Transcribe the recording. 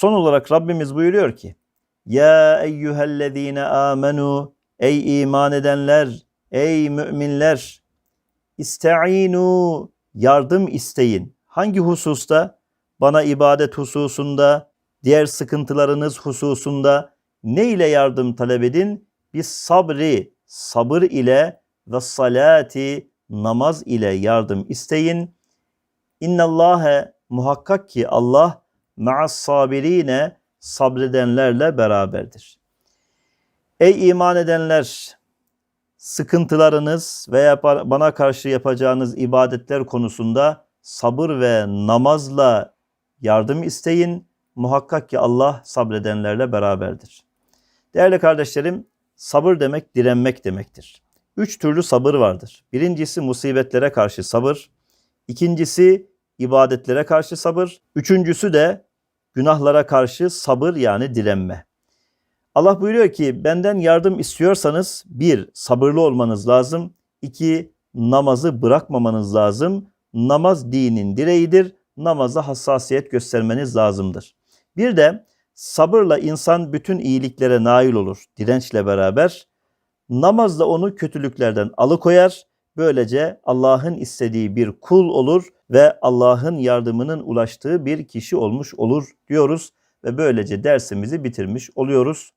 Son olarak Rabbimiz buyuruyor ki Ya eyyühellezine amenu Ey iman edenler, ey müminler İsta'inu yardım isteyin. Hangi hususta? Bana ibadet hususunda, diğer sıkıntılarınız hususunda ne ile yardım talep edin? Biz sabri, sabır ile ve salati, namaz ile yardım isteyin. İnnallâhe muhakkak ki Allah ma'as sabirine sabredenlerle beraberdir. Ey iman edenler, sıkıntılarınız veya bana karşı yapacağınız ibadetler konusunda sabır ve namazla yardım isteyin. Muhakkak ki Allah sabredenlerle beraberdir. Değerli kardeşlerim, sabır demek direnmek demektir. Üç türlü sabır vardır. Birincisi musibetlere karşı sabır. İkincisi ibadetlere karşı sabır. Üçüncüsü de günahlara karşı sabır yani direnme. Allah buyuruyor ki benden yardım istiyorsanız bir sabırlı olmanız lazım. iki namazı bırakmamanız lazım. Namaz dinin direğidir. Namaza hassasiyet göstermeniz lazımdır. Bir de sabırla insan bütün iyiliklere nail olur dirençle beraber. Namaz da onu kötülüklerden alıkoyar. Böylece Allah'ın istediği bir kul olur ve Allah'ın yardımının ulaştığı bir kişi olmuş olur diyoruz ve böylece dersimizi bitirmiş oluyoruz.